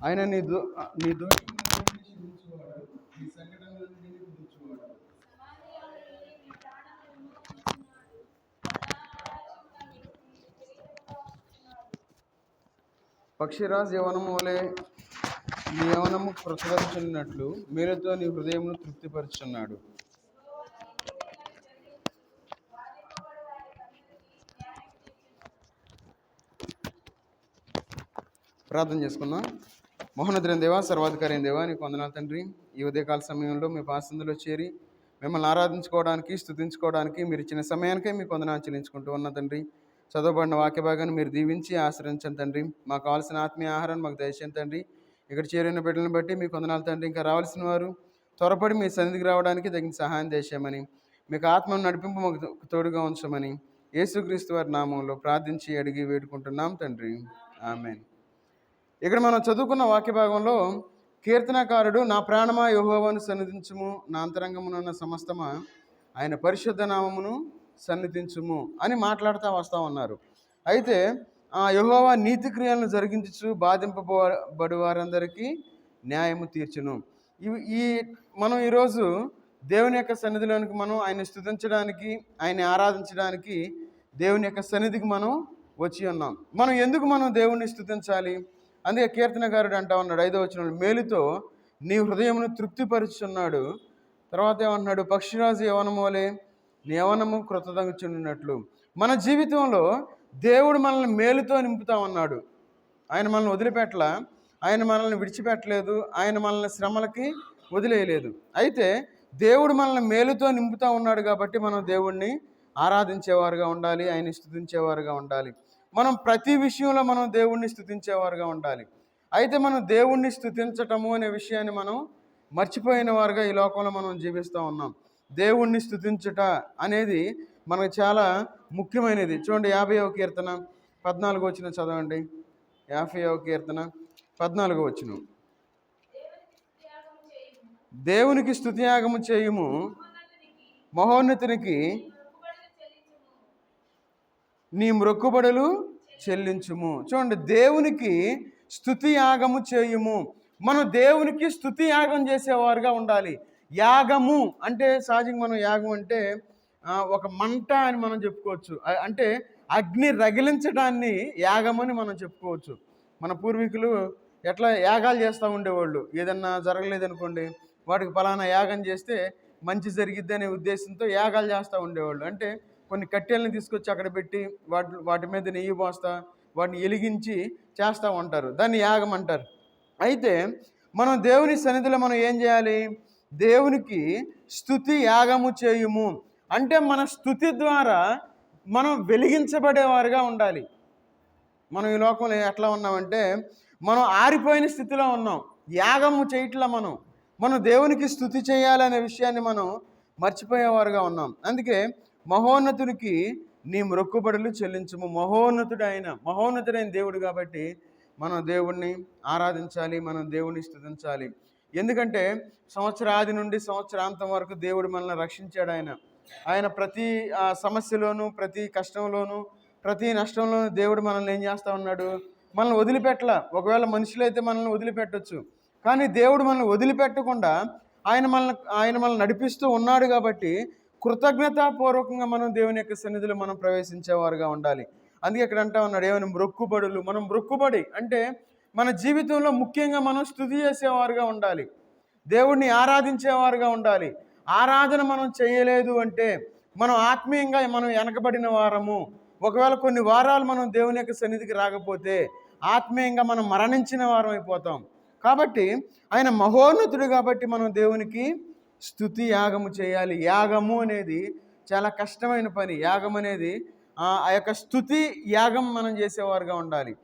ఆయన నీ దో నీ దోషములన్నిటిని క్షమించువాడు యవనము వలె నీ యవనము కృతపరుచున్నట్లు మీరుతో నీ హృదయమును తృప్తిపరుచున్నాడు ప్రార్థన చేసుకుందాం. మోహనద్రం దేవా సర్వాధికారి దేవా నీకు వందనాలు తండ్రి. ఈ ఉదయకాల సమయంలో మీ పాసందులో చేరి మిమ్మల్ని ఆరాధించుకోవడానికి స్తుతించుకోవడానికి మీరు ఇచ్చిన సమయానికే మీకు వందనాలు చెల్లించుకుంటూ ఉన్న తండ్రి. చదవబడిన వాక్య భాగాన్ని మీరు దీవించి ఆశ్రయించండి తండ్రి. మాకు కావాల్సిన ఆత్మీయ ఆహారాన్ని మాకు దయచేయండి తండ్రి. ఇక్కడ చేరిన బిడ్డలను బట్టి మీకు వందనాలు తండ్రి. ఇంకా రావాల్సిన వారు త్వరపడి మీ సన్నిధికి రావడానికి తగిన సహాయం చేసామని మీకు ఆత్మను నడిపింపు మాకు తో- తోడుగా ఉంచమని యేసుక్రీస్తు వారి నామంలో ప్రార్థించి అడిగి వేడుకుంటున్నాం తండ్రి. ఆమెన్. ఇక్కడ మనం చదువుకున్న వాక్య భాగంలో కీర్తనకారుడు నా ప్రాణమా యహోవాను సన్నిధించుము నా అంతరంగమునున్న సమస్తమా ఆయన పరిశుద్ధ నామమును సన్నిధించుము అని మాట్లాడుతూ వస్తూ ఉన్నారు. అయితే ఆ యహోవా నీతి క్రియలను జరిగించు బాధింపబడి వారందరికీ న్యాయము తీర్చును. ఇవి ఈ మనం ఈరోజు దేవుని యొక్క సన్నిధిలోనికి మనం ఆయన స్థుతించడానికి ఆయన ఆరాధించడానికి దేవుని యొక్క సన్నిధికి మనం వచ్చి ఉన్నాం. మనం ఎందుకు మనం దేవుణ్ణి స్థుతించాలి అందుకే కీర్తనకారుడు అంటా ఉన్నాడు ఐదో వచ్చిన మేలుతో నీ హృదయమును తృప్తిపరుచున్నాడు. తర్వాత ఏమంటున్నాడు పక్షిరాజు యవనము వలె నీ యవనము కృతదంగుచున్నట్లు మన జీవితంలో దేవుడు మనల్ని మేలుతో నింపుతా ఉన్నాడు. ఆయన మనల్ని వదిలిపెట్టల ఆయన మనల్ని విడిచిపెట్టలేదు ఆయన మనల్ని శ్రమలకి వదిలేయలేదు. అయితే దేవుడు మనల్ని మేలుతో నింపుతూ ఉన్నాడు కాబట్టి మనం దేవుణ్ణి ఆరాధించేవారుగా ఉండాలి ఆయన స్థుతించేవారుగా ఉండాలి. మనం ప్రతి విషయంలో మనం దేవుణ్ణి స్థుతించేవారుగా ఉండాలి. అయితే మనం దేవుణ్ణి స్థుతించటము అనే విషయాన్ని మనం మర్చిపోయిన వారుగా ఈ లోకంలో మనం జీవిస్తూ ఉన్నాం. దేవుణ్ణి స్థుతించుట అనేది మనకు చాలా ముఖ్యమైనది. చూడండి యాభైవ కీర్తన పద్నాలుగు వచ్చిన చదవండి. యాభైవ కీర్తన పద్నాలుగు వచ్చిన దేవునికి స్థుతియాగము చేయుము మహోన్నతునికి నీ మ్రొక్కుబడులు చెల్లించుము. చూడండి దేవునికి స్థుతి యాగము చేయుము. మనం దేవునికి స్థుతి యాగం చేసేవారుగా ఉండాలి. యాగము అంటే సహజంగా మనం యాగం అంటే ఒక మంట అని మనం చెప్పుకోవచ్చు. అంటే అగ్ని రగిలించడాన్ని యాగమని మనం చెప్పుకోవచ్చు. మన పూర్వీకులు ఎట్లా యాగాలు చేస్తూ ఉండేవాళ్ళు? ఏదన్నా జరగలేదనుకోండి వాటికి ఫలానా యాగం చేస్తే మంచి జరిగిద్ది అనే ఉద్దేశంతో యాగాలు చేస్తూ ఉండేవాళ్ళు. అంటే కొన్ని కట్టెలను తీసుకొచ్చి అక్కడ పెట్టి వాటి వాటి మీద నెయ్యి పోస్తా వాటిని ఎలిగించి చేస్తూ ఉంటారు. దాన్ని యాగం అంటారు. అయితే మనం దేవుని సన్నిధిలో మనం ఏం చేయాలి? దేవునికి స్థుతి యాగము చేయుము. అంటే మన స్థుతి ద్వారా మనం వెలిగించబడేవారుగా ఉండాలి. మనం ఈ లోకంలో ఎట్లా ఉన్నామంటే మనం ఆరిపోయిన స్థితిలో ఉన్నాం. యాగము చేయట్లా మనం మనం దేవునికి స్థుతి చేయాలనే విషయాన్ని మనం మర్చిపోయేవారుగా ఉన్నాం. అందుకే మహోన్నతుడికి నీ మొక్కుబడులు చెల్లించము. మహోన్నతుడు ఆయన మహోన్నతుడైన దేవుడు కాబట్టి మనం దేవుణ్ణి ఆరాధించాలి మనం దేవుణ్ణి స్థుతించాలి. ఎందుకంటే సంవత్సరాది నుండి సంవత్సరాంతం వరకు దేవుడు మనల్ని రక్షించాడు ఆయన. ఆయన ప్రతి ఆ, సమస్యలోనూ ప్రతి కష్టంలోనూ ప్రతి నష్టంలోనూ దేవుడు మనల్ని ఏం చేస్తూ ఉన్నాడు? మనల్ని వదిలిపెట్టల. ఒకవేళ మనుషులైతే మనల్ని వదిలిపెట్టొచ్చు. కానీ దేవుడు మనల్ని వదిలిపెట్టకుండా ఆయన మనల్ని ఆయన మనల్ని నడిపిస్తూ ఉన్నాడు కాబట్టి కృతజ్ఞతాపూర్వకంగా మనం దేవుని యొక్క సన్నిధిలో మనం ప్రవేశించేవారుగా ఉండాలి. అందుకే ఇక్కడ అంటా ఉన్నాడు ఏమైనా? మొక్కుబడులు. మనం మొక్కుబడి అంటే మన జీవితంలో ముఖ్యంగా మనం స్థుతి చేసేవారుగా ఉండాలి. దేవుణ్ణి ఆరాధించేవారుగా ఉండాలి. ఆరాధన మనం చేయలేదు అంటే మనం ఆత్మీయంగా మనం వెనకబడిన వారము. ఒకవేళ కొన్ని వారాలు మనం దేవుని యొక్క సన్నిధికి రాకపోతే ఆత్మీయంగా మనం మరణించిన వారం అయిపోతాం కాబట్టి ఆయన మహోన్నతుడు కాబట్టి మనం దేవునికి స్థుతి యాగము చేయాలి. యాగము అనేది చాలా కష్టమైన పని. యాగం అనేది ఆ యొక్క స్థుతి యాగం మనం చేసేవారుగా ఉండాలి.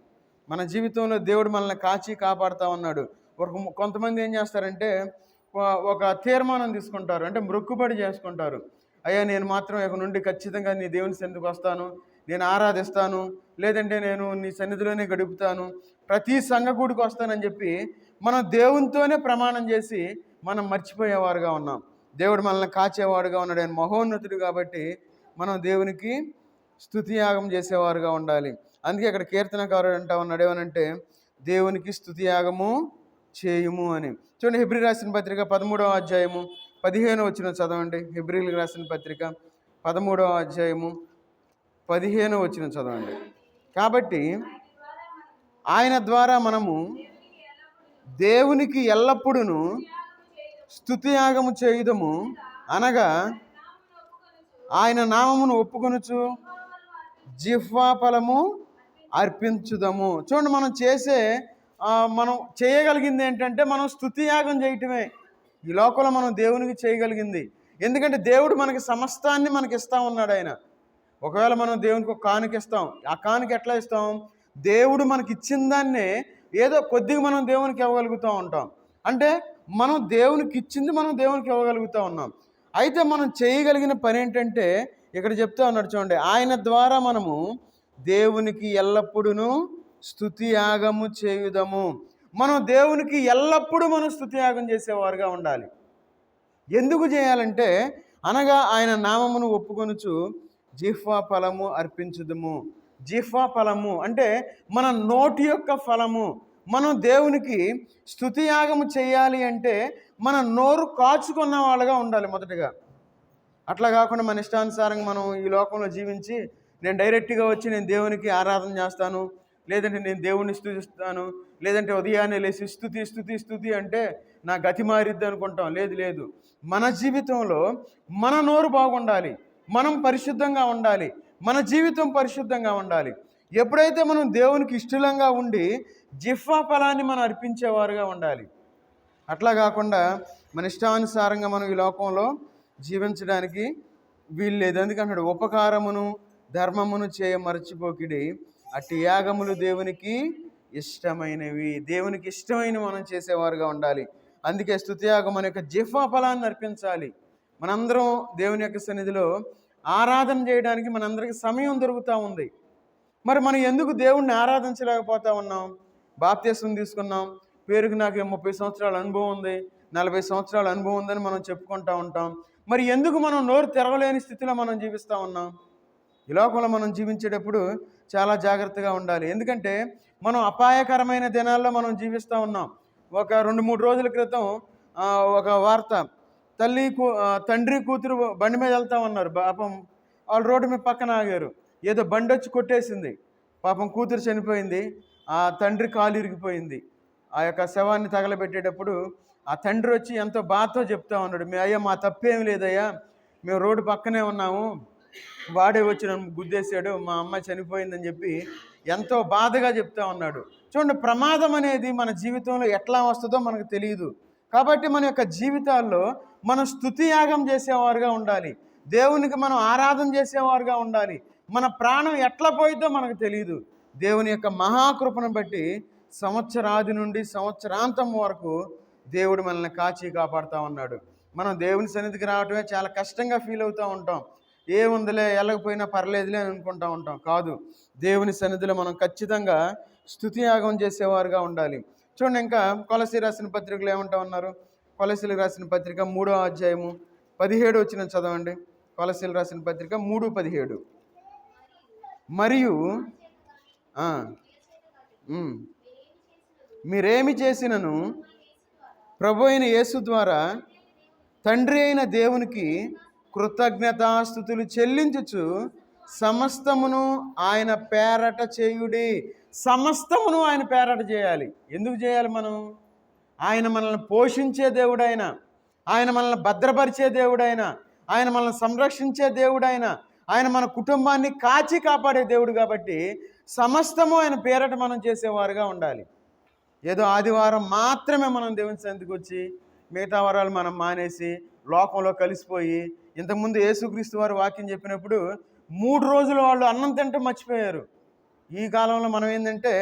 మన జీవితంలో దేవుడు మనల్ని కాచి కాపాడుతూ ఉన్నాడు. ఒక కొంతమంది ఏం చేస్తారంటే ఒక- తీర్మానం తీసుకుంటారు. అంటే మొక్కుబడి చేసుకుంటారు. అయ్యా నేను మాత్రం ఇక నుండి ఖచ్చితంగా నీ దేవుని సన్నిధికి వస్తాను. నేను ఆరాధిస్తాను. లేదంటే నేను నీ సన్నిధిలోనే గడుపుతాను. ప్రతి సంఘగూడికి వస్తానని చెప్పి మనం దేవునితోనే ప్రమాణం చేసి మనం మర్చిపోయేవారుగా ఉన్నాం. దేవుడు మనల్ని కాచేవాడుగా ఉన్నాడు. ఆయన మహోన్నతుడు కాబట్టి మనం దేవునికి స్థుతియాగం చేసేవారుగా ఉండాలి. అందుకే ఇక్కడ కీర్తనకారుడు అంటా ఉన్నాడు ఏమనంటే దేవునికి స్థుతియాగము చేయుము అని. చూడండి హిబ్రి రాసిన పత్రిక పదమూడవ అధ్యాయము పదిహేను వచ్చిన చదవండి. హిబ్రిల్ రాసిన పత్రిక పదమూడవ అధ్యాయము పదిహేను వచ్చిన చదవండి. కాబట్టి ఆయన ద్వారా మనము దేవునికి ఎల్లప్పుడూ స్తుతియాగము చేయుదము అనగా ఆయన నామమును ఒప్పుకొనుచు జిహ్వా ఫలము అర్పించుదము. చూడండి మనం చేసే మనం చేయగలిగింది ఏంటంటే మనం స్తుతియాగం చేయటమే. ఈ లోకంలో మనం దేవునికి చేయగలిగింది. ఎందుకంటే దేవుడు మనకి సమస్తాన్ని మనకి ఇస్తా ఉన్నాడు ఆయన. ఒకవేళ మనం దేవునికి ఒక కానుక ఇస్తాం ఆ కానుక ఎట్లా ఇస్తాం? దేవుడు మనకి ఇచ్చిన దాన్నే ఏదో కొద్దిగా మనం దేవునికి ఇవ్వగలుగుతూ ఉంటాం. అంటే మనం దేవునికి ఇచ్చింది మనం దేవునికి ఇవ్వగలుగుతూ ఉన్నాం. అయితే మనం చేయగలిగిన పని ఏంటంటే ఇక్కడ చెప్తా ఉన్నాడు చూడండి ఆయన ద్వారా మనము దేవునికి ఎల్లప్పుడూ స్థుతి యాగము చేయుదము. మనం దేవునికి ఎల్లప్పుడూ మనం స్థుతి యాగం చేసేవారుగా ఉండాలి. ఎందుకు చేయాలంటే అనగా ఆయన నామమును ఒప్పుకొనుచు జిహ్వా ఫలము అర్పించుదము. జిహ్వా ఫలము అంటే మన నోటి యొక్క ఫలము. మనం దేవునికి స్థుతియాగము చేయాలి అంటే మన నోరు కాచుకున్న వాళ్ళగా ఉండాలి మొదటగా. అట్లా కాకుండా మన ఇష్టానుసారంగా మనం ఈ లోకంలో జీవించి నేను డైరెక్ట్గా వచ్చి నేను దేవునికి ఆరాధన చేస్తాను లేదంటే నేను దేవుని స్థుతిస్తాను లేదంటే ఉదయాన్నే లేచి స్థుతి స్థుతి స్థుతి అంటే నా గతి మారిద్ది అనుకుంటాం. లేదు లేదు. మన జీవితంలో మన నోరు బాగుండాలి. మనం పరిశుద్ధంగా ఉండాలి. మన జీవితం పరిశుద్ధంగా ఉండాలి. ఎప్పుడైతే మనం దేవునికి ఇష్టలంగా ఉండి జిఫ్వా ఫలాన్ని మనం అర్పించేవారుగా ఉండాలి. అట్లా కాకుండా మన ఇష్టానుసారంగా మనం ఈ లోకంలో జీవించడానికి వీలు లేదు. ఎందుకంటాడు ఉపకారమును ధర్మమును చేయ మరచిపోకిడి. అట్టి యాగములు దేవునికి ఇష్టమైనవి. దేవునికి ఇష్టమైన మనం చేసేవారుగా ఉండాలి. అందుకే స్థుతియాగం మన యొక్క జిఫా ఫలాన్ని అర్పించాలి. మనందరం దేవుని యొక్క సన్నిధిలో ఆరాధన చేయడానికి మనందరికీ సమయం దొరుకుతూ ఉంది. మరి మనం ఎందుకు దేవుణ్ణి ఆరాధించలేకపోతా ఉన్నాం? బాప్తీసం తీసుకున్నాం. పేరుకి నాకు ముప్పై సంవత్సరాల అనుభవం ఉంది. నలభై సంవత్సరాల అనుభవం ఉందని మనం చెప్పుకుంటా ఉంటాం. మరి ఎందుకు మనం నోరు తెరవలేని స్థితిలో మనం జీవిస్తూ ఉన్నాం? ఈ లోకంలో మనం జీవించేటప్పుడు చాలా జాగ్రత్తగా ఉండాలి. ఎందుకంటే మనం అపాయకరమైన దినాల్లో మనం జీవిస్తూ ఉన్నాం. ఒక రెండు మూడు రోజుల క్రితం ఒక వార్త తల్లి కూ తండ్రి కూతురు బండి మీద వెళ్తా ఉన్నారు. పాపం వాళ్ళు రోడ్డు మీద పక్కన ఆగారు. ఏదో బండి వచ్చి కొట్టేసింది. పాపం కూతురు చనిపోయింది. ఆ తండ్రి కాలు ఇరిగిపోయింది. ఆ యొక్క శవాన్ని తగలబెట్టేటప్పుడు ఆ తండ్రి వచ్చి ఎంతో బాధతో చెప్తా ఉన్నాడు. మీ అయ్యా మా తప్పేం లేదయ్యా. మేము రోడ్డు పక్కనే ఉన్నాము. వాడే వచ్చి నన్ను గుద్దేశాడు. మా అమ్మ చనిపోయిందని చెప్పి ఎంతో బాధగా చెప్తా ఉన్నాడు. చూడండి ప్రమాదం అనేది మన జీవితంలో ఎట్లా వస్తుందో మనకు తెలియదు కాబట్టి మన యొక్క జీవితాల్లో మనం స్థుతి యాగం చేసేవారుగా ఉండాలి. దేవునికి మనం ఆరాధన చేసేవారుగా ఉండాలి. మన ప్రాణం ఎట్లా పోయిద్దో మనకు తెలియదు దేవుని యొక్క మహాకృపను బట్టి సంవత్సరాది నుండి సంవత్సరాంతం వరకు దేవుడు మనల్ని కాచి కాపాడుతూ ఉన్నాడు. మనం దేవుని సన్నిధికి రావటమే చాలా కష్టంగా ఫీల్ అవుతూ ఉంటాం. ఏముందిలే వెళ్ళకపోయినా పర్లేదులే అని అనుకుంటా ఉంటాం. కాదు దేవుని సన్నిధిలో మనం ఖచ్చితంగా స్తుతియాగం చేసేవారుగా ఉండాలి. చూడండి ఇంకా కొలసి రాసిన పత్రికలు ఏమంటా ఉన్నారు? కొలసీలకు రాసిన పత్రిక మూడో అధ్యాయము పదిహేడు వచ్చిన చదవండి. కొలసీలు రాసిన పత్రిక మూడు పదిహేడు. మరియు మీరేమి చేసినను? ప్రభు అయిన యేసు ద్వారా తండ్రి అయిన దేవునికి కృతజ్ఞతాస్థుతులు చెల్లించుచు సమస్తమును ఆయన పేరట చేయుడి. సమస్తమును ఆయన పేరట చేయాలి. ఎందుకు చేయాలి మనం? ఆయన మనల్ని పోషించే దేవుడైన ఆయన మనల్ని భద్రపరిచే దేవుడైన ఆయన మనల్ని సంరక్షించే దేవుడైన ఆయన మన కుటుంబాన్ని కాచి కాపాడే దేవుడు కాబట్టి సమస్తము ఆయన పేరట మనం చేసేవారుగా ఉండాలి. ఏదో ఆదివారం మాత్రమే మనం దేవుని సన్నిధికి వచ్చి మిగతా వారాలు మనం మానేసి లోకంలో కలిసిపోయి ఇంతకుముందు యేసుక్రీస్తు వారు వాక్యం చెప్పినప్పుడు మూడు రోజులు వాళ్ళు అన్నం తింటే మర్చిపోయారు. ఈ కాలంలో మనం ఏంటంటే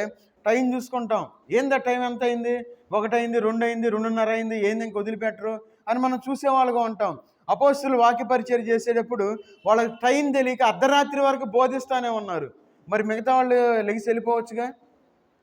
టైం చూసుకుంటాం. ఏందా టైం ఎంత అయింది? ఒకటైంది రెండు అయింది రెండున్నర అయింది ఏంది ఇంక వదిలిపెట్టరు అని మనం చూసేవాళ్ళుగా ఉంటాం. అపోస్తులు వాక్య పరిచయం చేసేటప్పుడు వాళ్ళకి టైం తెలియక అర్ధరాత్రి వరకు బోధిస్తానే ఉన్నారు. మరి మిగతా వాళ్ళు లెగిసి వెళ్ళిపోవచ్చుగా?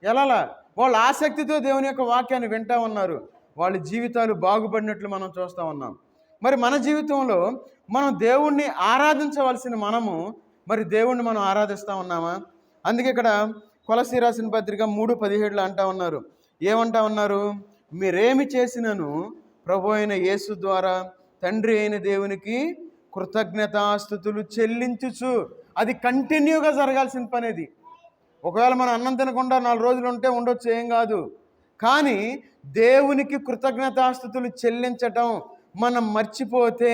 ఎలాలా? వాళ్ళు ఆసక్తితో దేవుని యొక్క వాక్యాన్ని వింటా ఉన్నారు. వాళ్ళ జీవితాలు బాగుపడినట్లు మనం చూస్తూ ఉన్నాం. మరి మన జీవితంలో మనం దేవుణ్ణి ఆరాధించవలసిన మనము మరి దేవుణ్ణి మనం ఆరాధిస్తూ ఉన్నామా? అందుకే ఇక్కడ కొలసి రాసిన పత్రిక మూడు పదిహేడులో అంటా ఉన్నారు. ఏమంటా ఉన్నారు? మీరేమి చేసినను ప్రభు అయిన యేసు ద్వారా తండ్రి అయిన దేవునికి కృతజ్ఞతాస్థుతులు చెల్లించుచు. అది కంటిన్యూగా జరగాల్సిన పని అది ఒకవేళ మనం అన్నం తినకుండా నాలుగు రోజులు ఉంటే ఉండొచ్చు ఏం కాదు. కానీ దేవునికి కృతజ్ఞతాస్థుతులు చెల్లించటం మనం మర్చిపోతే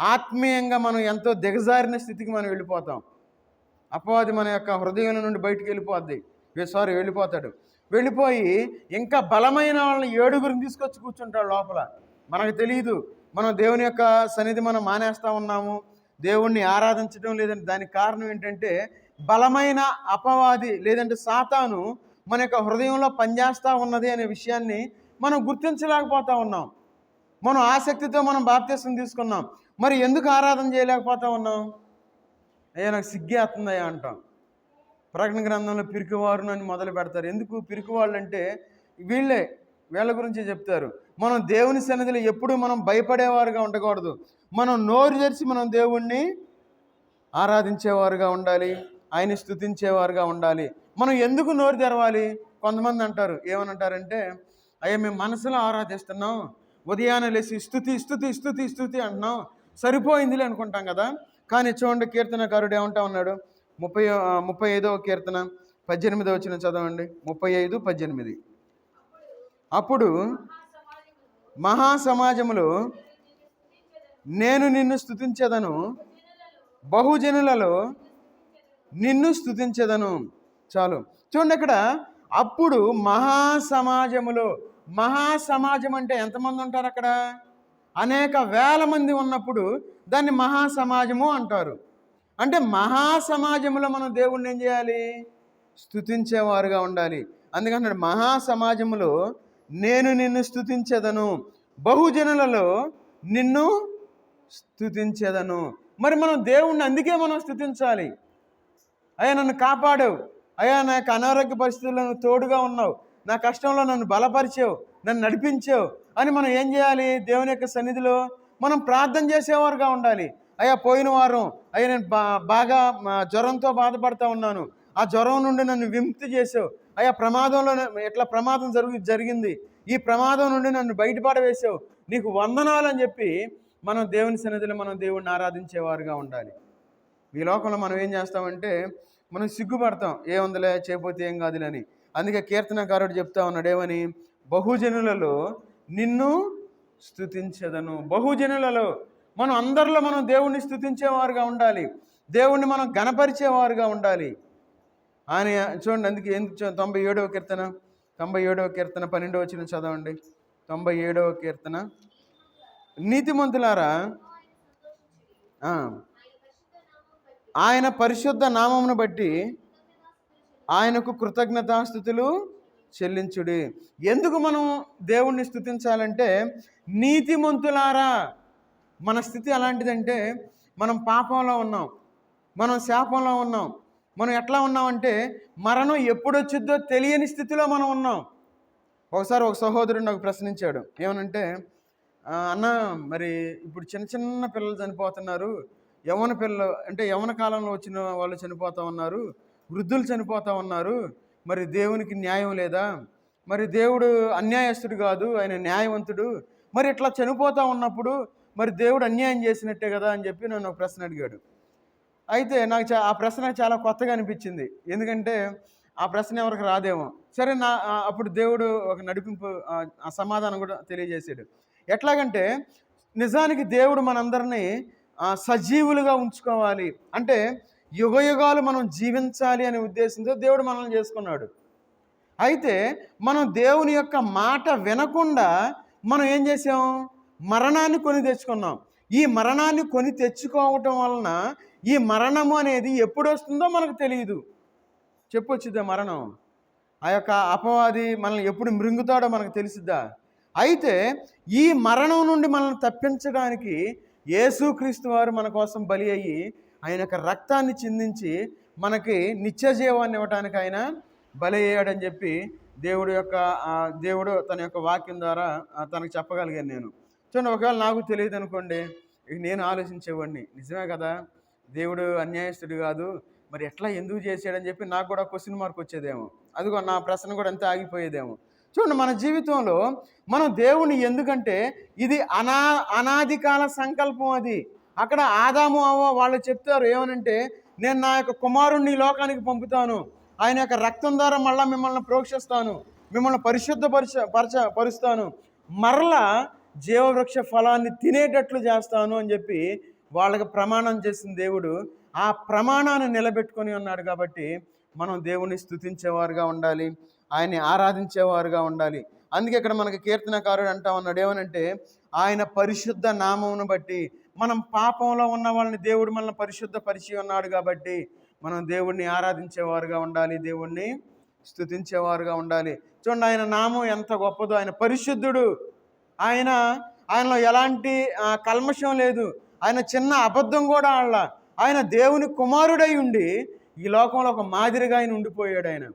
ఆత్మీయంగా మనం ఎంతో దిగజారిన స్థితికి మనం వెళ్ళిపోతాం. అపవాది మన యొక్క హృదయం నుండి బయటికి వెళ్ళిపోద్ది. సారీ వెళ్ళిపోతాడు. వెళ్ళిపోయి ఇంకా బలమైన వాళ్ళని ఏడుగురిని తీసుకొచ్చి కూర్చుంటాడు లోపల. మనకు తెలియదు మనం దేవుని యొక్క సన్నిధి మనం మానేస్తూ ఉన్నాము. దేవుణ్ణి ఆరాధించడం లేదంటే దానికి కారణం ఏంటంటే బలమైన అపవాది లేదంటే సాతాను మన యొక్క హృదయంలో పనిచేస్తూ ఉన్నది అనే విషయాన్ని మనం గుర్తించలేకపోతా ఉన్నాం. మనం ఆసక్తితో మనం బాప్తీసం తీసుకున్నాం. మరి ఎందుకు ఆరాధన చేయలేకపోతా ఉన్నాం? అయ్యా నాకు సిగ్గేస్తుందయ్యా అంటాం. ప్రకటన గ్రంథంలో పిరికివారు అని మొదలు పెడతారు. ఎందుకు పిరికివాళ్ళు అంటే వీళ్ళే వీళ్ళ గురించి చెప్తారు. మనం దేవుని సన్నిధిలో ఎప్పుడూ మనం భయపడేవారుగా ఉండకూడదు. మనం నోరు తెరిచి మనం దేవుణ్ణి ఆరాధించేవారుగా ఉండాలి. ఆయన స్థుతించేవారుగా ఉండాలి. మనం ఎందుకు నోరు తెరవాలి? కొంతమంది అంటారు. ఏమని అంటారంటే అయ్యా మేము మనసులో ఆరాధిస్తున్నాం. ఉదయాన్నే లేచి స్థుతి స్థుతి స్థుతి స్థుతి అంటున్నాం. సరిపోయిందిలే అనుకుంటాం కదా. కానీ చూడండి కీర్తనకారుడు ఏమంటా ఉన్నాడు? ముప్పై ముప్పై ఐదవ కీర్తన పద్దెనిమిది వచ్చిన చదవండి. ముప్పై ఐదు పద్దెనిమిది. అప్పుడు మహాసమాజములో నేను నిన్ను స్థుతించదను బహుజనులలో నిన్ను స్థుతించదను చాలు. చూడండి ఇక్కడ అప్పుడు మహాసమాజములో మహాసమాజం అంటే ఎంతమంది ఉంటారు అక్కడ? అనేక వేల మంది ఉన్నప్పుడు దాన్ని మహాసమాజము అంటారు. అంటే మహాసమాజంలో మనం దేవుణ్ణి ఏం చేయాలి? స్థుతించేవారుగా ఉండాలి. అందుకంటే మహాసమాజములో నేను నిన్ను స్థుతించదను బహుజనులలో నిన్ను స్థుతించదను మరి మనం దేవుణ్ణి అందుకే మనం స్థుతించాలి అయ్యా నన్ను కాపాడావు అయ్యా నా యొక్క అనారోగ్య పరిస్థితుల్లో తోడుగా ఉన్నావు. నా కష్టంలో నన్ను బలపరిచావు. నన్ను నడిపించావు. అని మనం ఏం చేయాలి? దేవుని యొక్క సన్నిధిలో మనం ప్రార్థన చేసేవారుగా ఉండాలి. అయ్యా పోయిన వారం అయ్యా నేను బా బాగా జ్వరంతో బాధపడతా ఉన్నాను. ఆ జ్వరం నుండి నన్ను విముక్తి చేసావు. అయ్యా ప్రమాదంలో ఎట్లా ప్రమాదం జరుగు జరిగింది? ఈ ప్రమాదం నుండి నన్ను బయటపడవేసావు నీకు వందనాలు అని చెప్పి మనం దేవుని సన్నిధిలో మనం దేవుణ్ణి ఆరాధించేవారుగా ఉండాలి. ఈ లోకంలో మనం ఏం చేస్తామంటే మనం సిగ్గుపడతాం. ఏముందిలే చేయబోతే ఏం కాదులే అని. అందుకే కీర్తనకారుడు చెప్తా ఉన్నాడు ఏమని? బహుజనులలో నిన్ను స్థుతించదను బహుజనులలో మనం అందరిలో మనం దేవుణ్ణి స్థుతించేవారుగా ఉండాలి. దేవుణ్ణి మనం గణపరిచేవారుగా ఉండాలి. ఆయన చూడండి అందుకే ఎందుకు తొంభై ఏడవ కీర్తన తొంభై ఏడవ కీర్తన పన్నెండవ వచ్చిన చదవండి. తొంభై ఏడవ కీర్తన. నీతిమంతులారా ఆయన పరిశుద్ధ నామమును బట్టి ఆయనకు కృతజ్ఞతాస్థుతులు చెల్లించుడి. ఎందుకు మనం దేవుణ్ణి స్థుతించాలంటే నీతిమంతులారా మన స్థితి ఎలాంటిదంటే మనం పాపంలో ఉన్నాం మనం శాపంలో ఉన్నాం మనం ఎట్లా ఉన్నామంటే మరణం ఎప్పుడు వచ్చిద్దో తెలియని స్థితిలో మనం ఉన్నాం. ఒకసారి ఒక సహోదరుడు నాకు ప్రశ్నించాడు. ఏమనంటే అన్న మరి ఇప్పుడు చిన్న చిన్న పిల్లలు చనిపోతున్నారు. యవన పిల్లలు అంటే యవన కాలంలో వచ్చిన వాళ్ళు చనిపోతూ ఉన్నారు. వృద్ధులు చనిపోతూ ఉన్నారు. మరి దేవునికి న్యాయం లేదా? మరి దేవుడు అన్యాయస్తుడు కాదు ఆయన న్యాయవంతుడు. మరి ఇట్లా చనిపోతూ ఉన్నప్పుడు మరి దేవుడు అన్యాయం చేసినట్టే కదా? అని చెప్పి నన్ను ఒక ప్రశ్న అడిగాడు. అయితే నాకు ఆ ప్రశ్న నాకు చాలా కొత్తగా అనిపించింది. ఎందుకంటే ఆ ప్రశ్న ఎవరికి రాదేమో. సరే నా అప్పుడు దేవుడు ఒక నడిపింపు ఆ, సమాధానం కూడా తెలియజేశాడు. ఎట్లాగంటే నిజానికి దేవుడు మనందరినీ సజీవులుగా ఉంచుకోవాలి. అంటే యుగ యుగాలు మనం జీవించాలి అనే ఉద్దేశంతో దేవుడు మనల్ని చేసుకున్నాడు. అయితే మనం దేవుని యొక్క మాట వినకుండా మనం ఏం చేసాం? మరణాన్ని కొని తెచ్చుకున్నాం. ఈ మరణాన్ని కొని తెచ్చుకోవటం వలన ఈ మరణము అనేది ఎప్పుడు వస్తుందో మనకు తెలియదు చెప్పొచ్చుదా మరణం? ఆ యొక్క అపవాది మనల్ని ఎప్పుడు మృంగుతాడో మనకు తెలిసిద్దా? అయితే ఈ మరణం నుండి మనల్ని తప్పించడానికి యేసుక్రీస్తు వారు మన కోసం బలి అయ్యి ఆయన యొక్క రక్తాన్ని చిందించి మనకి నిత్య జీవాన్ని ఇవ్వటానికి ఆయన బలి అయ్యాడని చెప్పి దేవుడు యొక్క దేవుడు తన యొక్క వాక్యం ద్వారా తనకు చెప్పగలిగాను నేను. చూడండి ఒకవేళ నాకు తెలియదు అనుకోండి ఇక నేను ఆలోచించేవాడిని. నిజమే కదా? దేవుడు అన్యాయస్తుడు కాదు. మరి ఎట్లా ఎందుకు చేశాడని చెప్పి నాకు కూడా క్వశ్చన్ మార్క్ వచ్చేదేమో. అదిగో నా ప్రశ్న కూడా అంతే ఆగిపోయేదేమో. చూడండి మన జీవితంలో మనం దేవుని ఎందుకంటే ఇది అనా అనాది కాల సంకల్పం అది. అక్కడ ఆదాము అవ్వ వాళ్ళు చెప్తారు ఏమనంటే నేను నా యొక్క కుమారుణ్ణి లోకానికి పంపుతాను. ఆయన యొక్క రక్తం ద్వారా మళ్ళీ మిమ్మల్ని ప్రోక్షిస్తాను. మిమ్మల్ని పరిశుద్ధపరిచ పరచ పరుస్తాను. మరలా జీవవృక్ష ఫలాన్ని తినేటట్లు చేస్తాను అని చెప్పి వాళ్ళకి ప్రమాణం చేసిన దేవుడు ఆ ప్రమాణాన్ని నిలబెట్టుకొని ఉన్నాడు కాబట్టి మనం దేవుని స్థుతించేవారుగా ఉండాలి ఆయన్ని ఆరాధించేవారుగా ఉండాలి. అందుకే ఇక్కడ మనకి కీర్తనకారుడు అంటా ఉన్నాడు ఏమనంటే ఆయన పరిశుద్ధ నామమును బట్టి మనం పాపంలో ఉన్న వాళ్ళని దేవుడు మనల్ని పరిశుద్ధ పరిచి ఉన్నాడు కాబట్టి మనం దేవుణ్ణి ఆరాధించేవారుగా ఉండాలి దేవుణ్ణి స్థుతించేవారుగా ఉండాలి. చూడండి ఆయన నామం ఎంత గొప్పదో ఆయన పరిశుద్ధుడు. ఆయన ఆయనలో ఎలాంటి కల్మషం లేదు. ఆయన చిన్న అబద్ధం కూడా ఆడలా. ఆయన దేవుని కుమారుడై ఉండి ఈ లోకంలో ఒక మాదిరిగా ఆయన ఉండిపోయాడు ఆయన.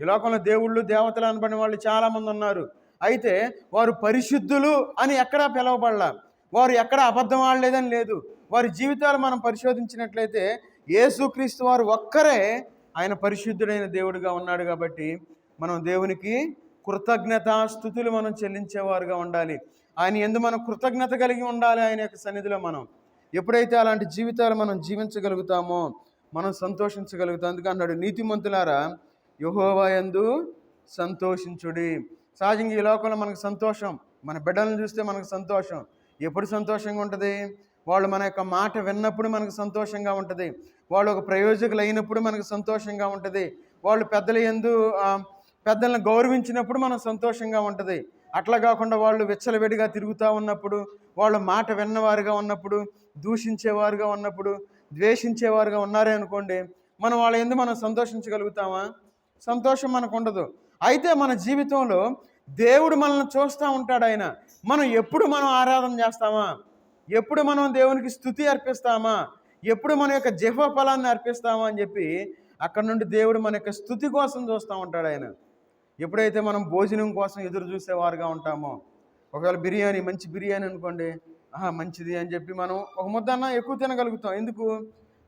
ఈ లోకంలో దేవుళ్ళు దేవతలు అనబడిన వాళ్ళు చాలామంది ఉన్నారు. అయితే వారు పరిశుద్ధులు అని ఎక్కడా పిలవబడలా. వారు ఎక్కడ అబద్ధం ఆడలేదని లేదు. వారి జీవితాలు మనం పరిశోధించినట్లయితే యేసుక్రీస్తు వారు ఒక్కరే ఆయన పరిశుద్ధుడైన దేవుడిగా ఉన్నాడు కాబట్టి మనం దేవునికి కృతజ్ఞత స్థుతులు మనం చెల్లించేవారుగా ఉండాలి. ఆయన ఎందు మనం కృతజ్ఞత కలిగి ఉండాలి ఆయన యొక్క సన్నిధిలో మనం. ఎప్పుడైతే అలాంటి జీవితాలు మనం జీవించగలుగుతామో మనం సంతోషించగలుగుతాం. అందుకే అన్నాడు నీతిమంతులారా యహోవా యందు సంతోషించుడి. సహజంగా ఈ లోకంలో మనకు సంతోషం మన బిడ్డలను చూస్తే మనకు సంతోషం. ఎప్పుడు సంతోషంగా ఉంటుంది? వాళ్ళు మన యొక్క మాట విన్నప్పుడు మనకు సంతోషంగా ఉంటుంది. వాళ్ళు ఒక ప్రయోజకులు అయినప్పుడు మనకు సంతోషంగా ఉంటుంది. వాళ్ళు పెద్దల ఎందు పెద్దలను గౌరవించినప్పుడు మనం సంతోషంగా ఉంటుంది. అట్లా కాకుండా వాళ్ళు విచ్చలవిడిగా తిరుగుతూ ఉన్నప్పుడు వాళ్ళు మాట విన్నవారుగా ఉన్నప్పుడు దూషించేవారుగా ఉన్నప్పుడు ద్వేషించేవారుగా ఉన్నారే అనుకోండి మనం వాళ్ళ ఎందు మనం సంతోషించగలుగుతామా? సంతోషం మనకు ఉండదు అయితే మన జీవితంలో దేవుడు మనల్ని చూస్తూ ఉంటాడు ఆయన. మనం ఎప్పుడు మనం ఆరాధన చేస్తామా? ఎప్పుడు మనం దేవునికి స్థుతి అర్పిస్తామా? ఎప్పుడు మన యొక్క జిహ్వ ఫలాన్ని అర్పిస్తామా అని చెప్పి అక్కడ నుండి దేవుడు మన యొక్క స్థుతి కోసం చూస్తూ ఉంటాడు ఆయన. ఎప్పుడైతే మనం భోజనం కోసం ఎదురు చూసేవారుగా ఉంటామో ఒకవేళ బిర్యానీ మంచి బిర్యానీ అనుకోండి ఆహా మంచిది అని చెప్పి మనం ఒక ముద్దన్న ఎక్కువ తినగలుగుతాం. ఎందుకు?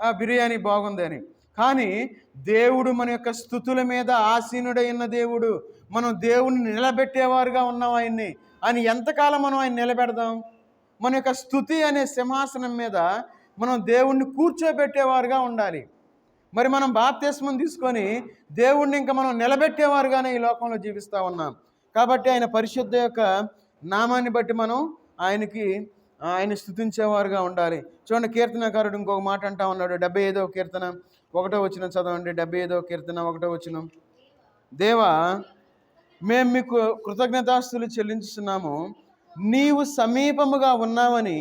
ఆ బిర్యానీ బాగుంది అని. కానీ దేవుడు మన యొక్క స్థుతుల మీద ఆసీనుడైన దేవుడు మనం దేవుణ్ణి నిలబెట్టేవారుగా ఉన్నాం ఆయన్ని అని ఎంతకాలం మనం ఆయన నిలబెడదాం? మన యొక్క స్థుతి అనే సింహాసనం మీద మనం దేవుణ్ణి కూర్చోబెట్టేవారుగా ఉండాలి. మరి మనం బాప్తిస్మం తీసుకొని దేవుణ్ణి ఇంకా మనం నిలబెట్టేవారుగానే ఈ లోకంలో జీవిస్తూ ఉన్నాం. కాబట్టి ఆయన పరిశుద్ధ యొక్క నామాన్ని బట్టి మనం ఆయనకి ఆయన స్థుతించేవారుగా ఉండాలి. చూడండి కీర్తనకారుడు ఇంకొక మాట అంటా ఉన్నాడు. డెబ్బై ఐదో కీర్తన ఒకటో వచ్చిన చదవండి. డెబ్బై ఐదో కీర్తన ఒకటో వచ్చిన దేవా మేము మీకు కృతజ్ఞతాస్తులు చెల్లించుతున్నాము నీవు సమీపముగా ఉన్నావని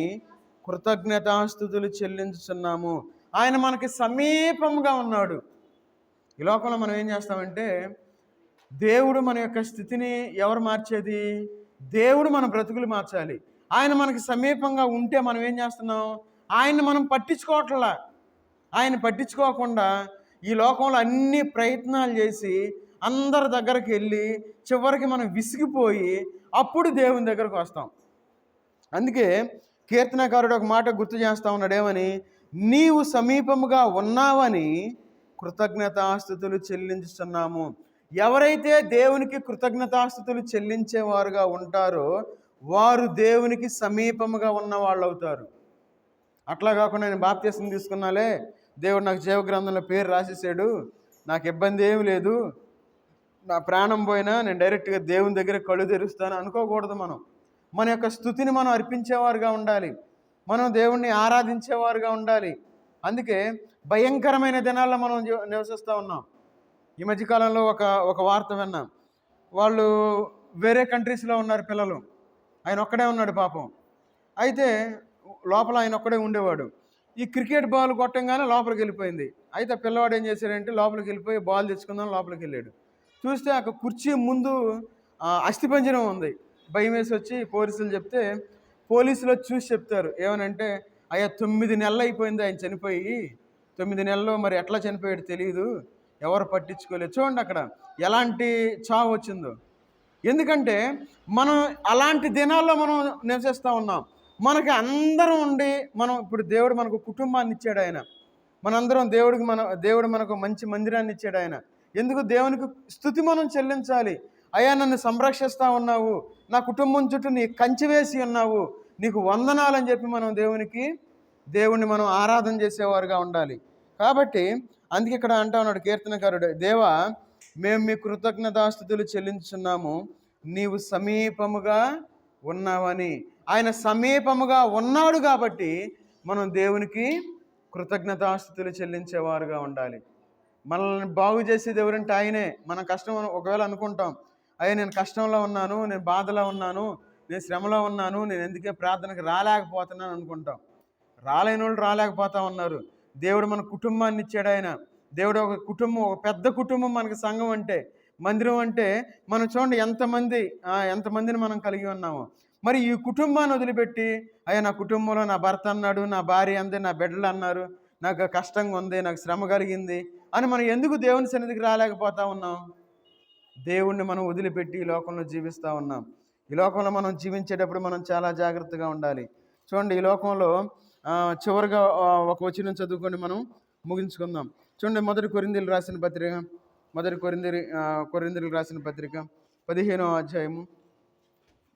కృతజ్ఞతాస్థుతులు చెల్లించుతున్నాము ఆయన మనకి సమీపంగా ఉన్నాడు. ఈ లోకంలో మనం ఏం చేస్తామంటే దేవుడు మన యొక్క స్థితిని ఎవరు మార్చేది? దేవుడు మన బ్రతుకులు మార్చాలి. ఆయన మనకి సమీపంగా ఉంటే మనం ఏం చేస్తున్నాం? ఆయన్ని మనం పట్టించుకోవట్లా. ఆయన పట్టించుకోకుండా ఈ లోకంలో అన్ని ప్రయత్నాలు చేసి అందరి దగ్గరికి వెళ్ళి చివరికి మనం విసిగిపోయి అప్పుడు దేవుని దగ్గరకు వస్తాం. అందుకే కీర్తనకారుడు ఒక మాట గుర్తు చేస్తా ఉన్నాడు. ఏమని? నీవు సమీపముగా ఉన్నావని కృతజ్ఞతాస్థుతులు చెల్లించుతున్నాము ఎవరైతే దేవునికి కృతజ్ఞతాస్థుతులు చెల్లించేవారుగా ఉంటారో వారు దేవునికి సమీపముగా ఉన్న వాళ్ళు అవుతారు అట్లా కాకుండా నేను బాప్త్యసం తీసుకున్నాలే. దేవుడు నాకు జీవ గ్రంథంలో పేరు రాసేసాడు. నాకు ఇబ్బంది ఏమి లేదు. నా ప్రాణం పోయినా నేను డైరెక్ట్గా దేవుని దగ్గర కళ్ళు తెరుస్తాను అనుకోకూడదు మనం. మన యొక్క స్థుతిని మనం అర్పించేవారుగా ఉండాలి. మనం దేవుణ్ణి ఆరాధించేవారుగా ఉండాలి. అందుకే భయంకరమైన దినాల్లో మనం నివసిస్తూ ఉన్నాం. ఈ మధ్యకాలంలో ఒక ఒక వార్త విన్నాం. వాళ్ళు వేరే కంట్రీస్లో ఉన్నారు పిల్లలు. ఆయన ఒక్కడే ఉన్నాడు పాపం. అయితే లోపల ఆయన ఒక్కడే ఉండేవాడు. ఈ క్రికెట్ బాల్ కొట్టంగానే లోపలికి వెళ్ళిపోయింది. అయితే పిల్లవాడు ఏం చేశాడంటే లోపలికి వెళ్ళిపోయి బాల్ తెచ్చుకుందాం లోపలికి వెళ్ళాడు. చూస్తే ఆ కుర్చీ ముందు అస్థిపంజనం అస్థిపంజరం ఉంది. భయం వేసి వచ్చి పోలీసులు చెప్తే పోలీసులు వచ్చి చూసి చెప్తారు. ఏమనంటే అయ్యా తొమ్మిది నెలలు అయిపోయింది ఆయన చనిపోయి. తొమ్మిది నెలల్లో మరి ఎట్లా చనిపోయాడు తెలియదు ఎవరు పట్టించుకోలేదు. చూడండి అక్కడ ఎలాంటి చావు వచ్చిందో. ఎందుకంటే మనం అలాంటి దినాల్లో మనం నివసిస్తూ ఉన్నాం. మనకి అందరం ఉండి మనం ఇప్పుడు దేవుడు మనకు కుటుంబాన్ని ఇచ్చాడు ఆయన. మనందరం దేవుడికి మన దేవుడు మనకు మంచి మందిరాన్ని ఇచ్చాడు ఆయన. ఎందుకు? దేవునికి స్థుతి మనం చెల్లించాలి. అయ్యా నన్ను సంరక్షిస్తూ ఉన్నావు. నా కుటుంబం చుట్టూ నీ కంచి వేసి ఉన్నావు. నీకు వందనాలని చెప్పి మనం దేవునికి దేవుణ్ణి మనం ఆరాధన చేసేవారుగా ఉండాలి. కాబట్టి అందుకే ఇక్కడ అంటా ఉన్నాడు కీర్తనకారుడు దేవా మేము మీ కృతజ్ఞతాస్థుతులు చెల్లించున్నాము నీవు సమీపముగా ఉన్నావని. ఆయన సమీపముగా ఉన్నాడు కాబట్టి మనం దేవునికి కృతజ్ఞతాస్థుతులు చెల్లించేవారుగా ఉండాలి. మనల్ని బాగు చేసేది ఎవరంటే ఆయనే. మన కష్టం ఒకవేళ అనుకుంటాం అయ్యా నేను కష్టంలో ఉన్నాను నేను బాధలో ఉన్నాను నేను శ్రమలో ఉన్నాను నేను ఎందుకే ప్రార్థనకు రాలేకపోతున్నాను అనుకుంటాం. రాలేని వాళ్ళు రాలేకపోతా ఉన్నారు. దేవుడు మన కుటుంబాన్ని ఇచ్చాడు ఆయన. దేవుడు ఒక కుటుంబం ఒక పెద్ద కుటుంబం మనకి సంఘం అంటే మందిరం అంటే మనం చూడండి ఎంతమంది ఎంతమందిని మనం కలిగి ఉన్నాము. మరి ఈ కుటుంబాన్ని వదిలిపెట్టి అయ్యా నా కుటుంబంలో నా భర్త అన్నాడు నా భార్య అంది నా బిడ్డలు అన్నారు నాకు కష్టంగా ఉంది నాకు శ్రమ కలిగింది అని మనం ఎందుకు దేవుని సన్నిధికి రాలేకపోతా ఉన్నాం? దేవుణ్ణి మనం వదిలిపెట్టి ఈ లోకంలో జీవిస్తూ ఉన్నాం. ఈ లోకంలో మనం జీవించేటప్పుడు మనం చాలా జాగ్రత్తగా ఉండాలి. చూడండి ఈ లోకంలో చివరిగా ఒక వచనం చదువుకొని మనం ముగించుకుందాం. చూడండి మొదటి కొరిందీలు రాసిన పత్రిక మొదటి కొరిందిరి కొరిందీలకు రాసిన పత్రిక పదిహేనో అధ్యాయము.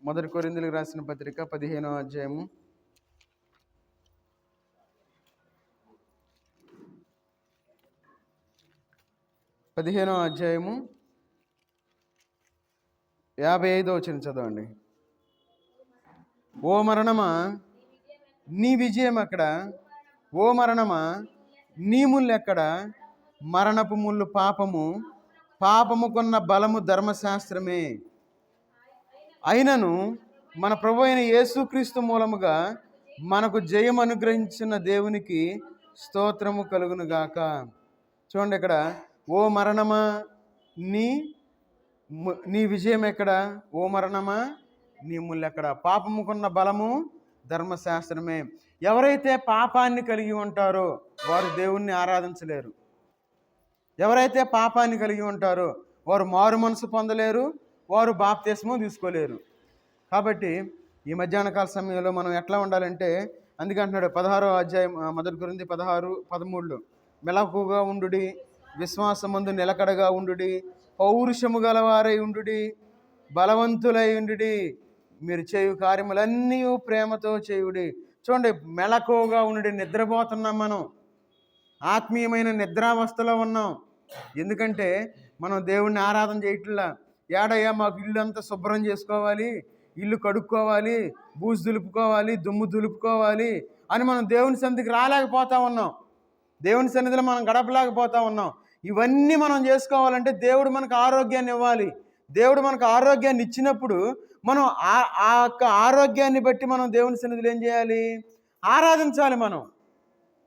మొదటి కొరిందులకు రాసిన పత్రిక పదిహేనో అధ్యాయము. పదిహేనో అధ్యాయము. యాభై ఐదో వచ్చిన చదవండి. ఓ మరణమా నీ విజయం అక్కడ ఓ మరణమా నీ ముళ్ళు ఎక్కడ? మరణపు ముళ్ళు పాపము పాపముకున్న బలము ధర్మశాస్త్రమే. అయినను మన ప్రభు అయిన యేసుక్రీస్తు మూలముగా మనకు జయం అనుగ్రహించిన దేవునికి స్తోత్రము కలుగును గాక. చూడండి ఇక్కడ ఓ మరణమా నీ నీ విజయం ఎక్కడ? ఓ మరణమా? నీ ముళ్ళు ఎక్కడ? పాపముకున్న బలము ధర్మశాస్త్రమే. ఎవరైతే పాపాన్ని కలిగి ఉంటారో వారు దేవుణ్ణి ఆరాధించలేరు. ఎవరైతే పాపాన్ని కలిగి ఉంటారో వారు మారు మనసు పొందలేరు వారు బాప్తీసము తీసుకోలేరు. కాబట్టి ఈ మధ్యాహ్న కాల సమయంలో మనం ఎట్లా ఉండాలంటే అందుకే అంటున్నాడు పదహారో అధ్యాయం మొదటి గురించి పదహారు పదమూడులో మెలకుగా ఉండుడి విశ్వాసమందు నిలకడగా ఉండుడి పౌరుషము గలవారై ఉండుడి బలవంతులై ఉండుడి. మీరు చేయు కార్యములన్నీ ప్రేమతో చేయుడి. చూడండి మెలకువగా ఉండి నిద్రపోతున్నాం మనం. ఆత్మీయమైన నిద్రావస్థలో ఉన్నాం. ఎందుకంటే మనం దేవుణ్ణి ఆరాధన చేయట్లా. ఏడయ్యా మాకు ఇల్లు అంతా శుభ్రం చేసుకోవాలి. ఇల్లు కడుక్కోవాలి. బూజు దులుపుకోవాలి. దుమ్ము దులుపుకోవాలి అని మనం దేవుని సన్నిధికి రాలేకపోతా ఉన్నాం. దేవుని సన్నిధిలో మనం గడపలేకపోతా ఉన్నాం. ఇవన్నీ మనం చేసుకోవాలంటే దేవుడు మనకు ఆరోగ్యాన్ని ఇవ్వాలి. దేవుడు మనకు ఆరోగ్యాన్ని ఇచ్చినప్పుడు మనం ఆ ఆ యొక్క ఆరోగ్యాన్ని బట్టి మనం దేవుని సన్నిధిలో ఏం చేయాలి? ఆరాధించాలి మనం.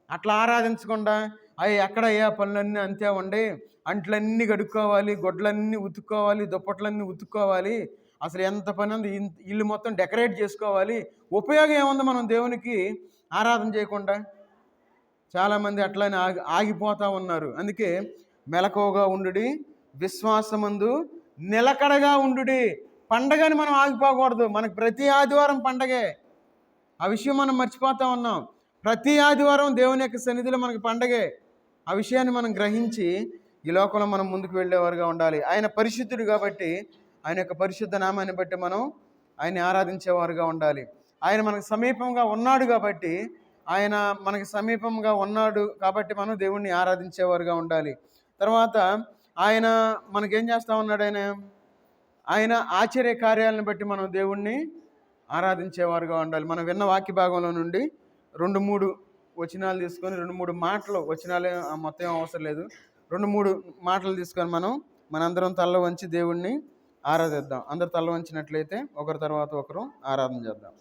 అట్లా ఆరాధించకుండా అవి ఎక్కడ అయ్యా పనులన్నీ అంతే ఉండి అంట్లన్నీ కడుక్కోవాలి గొడ్లన్నీ ఉతుక్కోవాలి దుప్పట్లన్నీ ఉతుక్కోవాలి. అసలు ఎంత పని ఉంది? ఇల్లు మొత్తం డెకరేట్ చేసుకోవాలి. ఉపయోగం ఏముంది మనం దేవునికి ఆరాధన చేయకుండా? చాలామంది అట్లానే ఆగి ఆగిపోతూ ఉన్నారు. అందుకే మెలకువగా ఉండుడి విశ్వాసమందు నిలకడగా ఉండుడి. పండగని మనం ఆగిపోకూడదు. మనకు ప్రతి ఆదివారం పండగే. ఆ విషయం మనం మర్చిపోతా ఉన్నాం. ప్రతి ఆదివారం దేవుని యొక్క సన్నిధిలో మనకు పండగే. ఆ విషయాన్ని మనం గ్రహించి ఈ లోకంలో మనం ముందుకు వెళ్ళేవారుగా ఉండాలి. ఆయన పరిశుద్ధుడు కాబట్టి ఆయన యొక్క పరిశుద్ధ నామాన్ని బట్టి మనం ఆయన్ని ఆరాధించేవారుగా ఉండాలి. ఆయన మనకు సమీపంగా ఉన్నాడు కాబట్టి ఆయన మనకి సమీపంగా ఉన్నాడు కాబట్టి మనం దేవుణ్ణి ఆరాధించేవారుగా ఉండాలి. తర్వాత ఆయన మనకేం చేస్తా ఉన్నాడు ఆయన? ఆయన ఆశ్చర్య కార్యాలను బట్టి మనం దేవుణ్ణి ఆరాధించేవారుగా ఉండాలి. మనం విన్న వాక్య భాగంలో నుండి రెండు మూడు వచనాలు తీసుకొని రెండు మూడు మాటలు వచనాలే మొత్తం ఏం అవసరం లేదు. రెండు మూడు మాటలు తీసుకొని మనం మనందరం తల్ల వంచి దేవుణ్ణి ఆరాధిద్దాం. అందరు తల్ల వంచినట్లయితే ఒకరి తర్వాత ఒకరు ఆరాధన చేద్దాం.